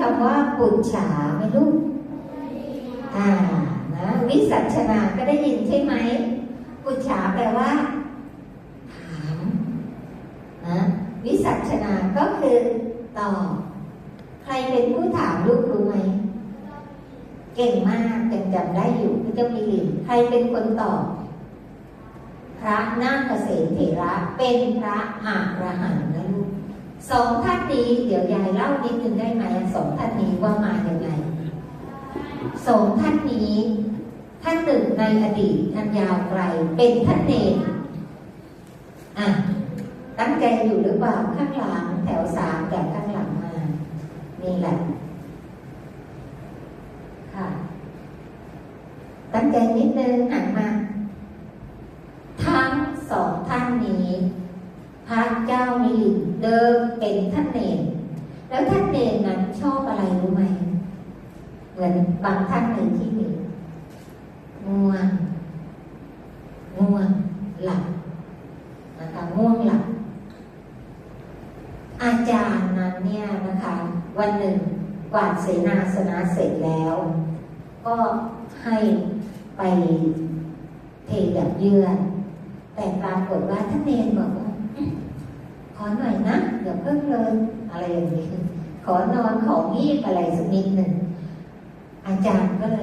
คำว่าปุจฉาไหมลูก อ่า นะ วิสัชนา ก็ได้ยินใช่ไหม ปุจฉาแปลว่า ถามนะวิสัชนา ก็คือตอบ ใครเป็นผู้ถามลูกรู้ไหม เก่งมากยังจำได้อยู่พระเจ้ามิลินใครเป็นคนตอบ พระนาคเษนเถระเป็นพระอรหันต์นะลู สองท่านนี้เดี๋ยวยายเล่านิดนึงได้ไหมสองท่านนี้ว่ามาอย่างไรสองท่านนี้ ท่านหนึ่งในอดีตอันยาวไกล เป็นท่านเนรอะตั้งใจอยู่หรือเปล่าข้างหลังแถวสามจากข้างหลังมานี่แหละค่ะ ตั้งใจนิดนึงหันมา ทั้งสองท่านนี้ พระเจ้ามิลินเดิมเป็นท่านเนรแล้วท่านเนรนั้นชอบอะไรรู้ไหม เหมือนบางท่านในที่นี้ง่วงง่วงหลับนะคะง่วงหลับ อาจารย์นั้นเนี่ยนะคะ วันหนึ่งกวาดเสนาสนะเสร็จแล้ว ก็ให้ไปเทดับเยื่อแต่ปรากฏว่าท่านเนรบอกว่าอืมขอ หน่อยนะอย่าเพิ่งเลยอะไรอย่างนี้ ขอนอนของีบอะไรสักนิดหนึ่งอาจารย์ก็เลย